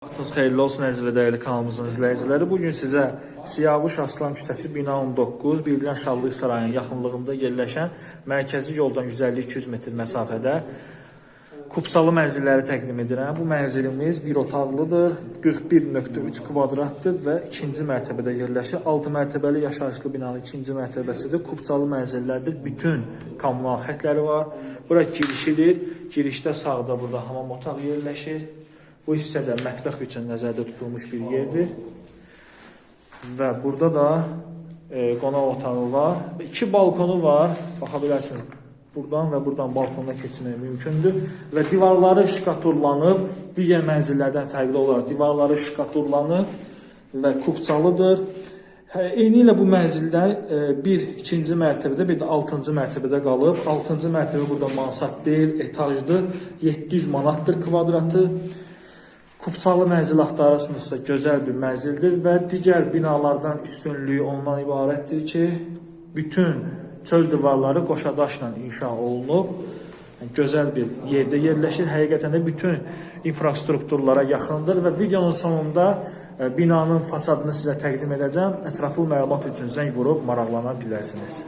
Vaxtınız xeyirli olsun əziz və dəyərli kanalımızın izləyiciləri. Bu gün sizə Siyavuş Aslan küçəsi bina 19, Birilən Şallıq sarayının yaxınlığında yerləşən mərkəzi yoldan 150-200 metr məsafədə Kupçalı mənzilləri təqdim edirəm. Bu mənzilimiz bir otaqlıdır, 41.3 kvadratdır və ikinci mərtəbədə yerləşir. 6 mərtəbəli yaşayışlı binanın ikinci mərtəbəsidir. Kupçalı mənzillərdir. Bütün kommunal xətləri var. Bura girişidir. Girişdə sağda burada hamam otaq yerləşir. Bu hissədə mətbəx üçün nəzərdə tutulmuş bir yerdir. Və burada da e, qonaq otağı var. İki balkonu var. Baxa bilərsiniz. Buradan və buradan balkona keçmək mümkündür və divarları şkaturlanıb, digər mənzillərdən fərqli olaraq divarları şkaturlanıb və kupçalıdır. Eyni ilə bu mənzildə e, bir ikinci mərtəbədə, bir də 6-cı mərtəbədə qalıb. 6-cı mərtəbə burada mansard deyil, etajdır. 700 manatdır kvadratı. Kupçalı mənzil axtarırsınızsa gözəl bir mənzildir və digər binalardan üstünlüyü ondan ibarətdir ki, bütün çöl divarları qoşa daşla inşa olunub. Yəni, gözəl bir yerdə yerləşir. Həqiqətən də bütün infrastrukturlara yaxındır və videonun sonunda e, binanın fasadını sizə təqdim edəcəm. Ətraflı məlumat üçün zəng vurub maraqlana bilərsiniz.